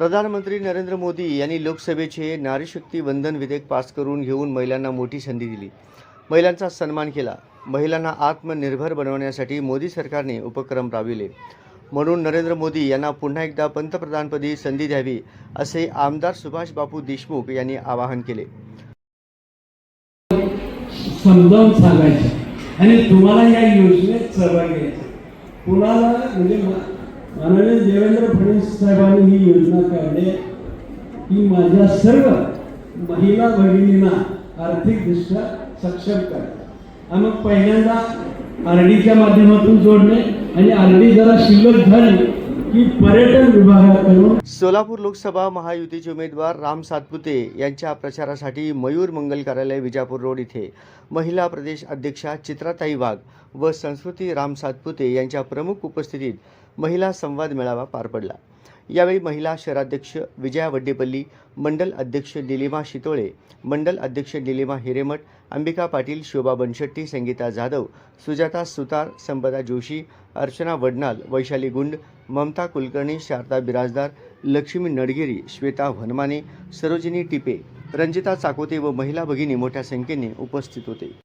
प्रधानमंत्री नरेंद्र मोदी यांनी लोकसभेचे नारीशक्ती बंधन वंदन विधेयक पास करून घेऊन महिलांना मोठी संधी दिली. महिलांचा सन्मान केला. महिलांना आत्मनिर्भर बनवण्यासाठी मोदी सरकारने उपक्रम राबविले. म्हणून नरेंद्र मोदी यांना पुन्हा एकदा पंतप्रधानपदी संधी द्यावी असे आमदार सुभाष बापू देशमुख यांनी आवाहन केले. समजावून सांगायचं. आणि तुम्हाला या योजनेत सहभागी कुणाला म्हणजे माननीय देवेंद्र फडणवीस साहेबांनी ही योजना काढली. की माझ्या सर्व महिला भगिनींना आर्थिकदृष्ट्या सक्षम करा आणि मग पहिल्यांदा आर डीच्या माध्यमातून जोडणे आणि आर डी जरा शिल्लक झाली की पर्यटन विभागाकडून सोलापूर लोकसभा महायुतीचे उमेदवार राम सातपुते यांच्या प्रचारासाठी मयूर मंगल कार्यालय विजापूर रोड इथे. महिला प्रदेश अध्यक्षा चित्राताई वाघ व संस्कृती राम सातपुते यांच्या प्रमुख उपस्थितीत महिला संवाद मेळावा पार पडला. यावेळी महिला शहराध्यक्ष विजया वड्डेपल्ली मंडल अध्यक्ष निलिमा शितोळे मंडल अध्यक्ष निलिमा हिरेमठ अंबिका पाटील शोभा बनशेट्टी संगीता जाधव सुजाता सुतार संपदा जोशी अर्चना वडनाल वैशाली गुंड ममता कुलकर्णी शारदा बिराजदार लक्ष्मी नडगिरी श्वेता वनमाने सरोजिनी टिपे रंजिता चाकोते व महिला भगिनी मोठ्या संख्येने उपस्थित होते.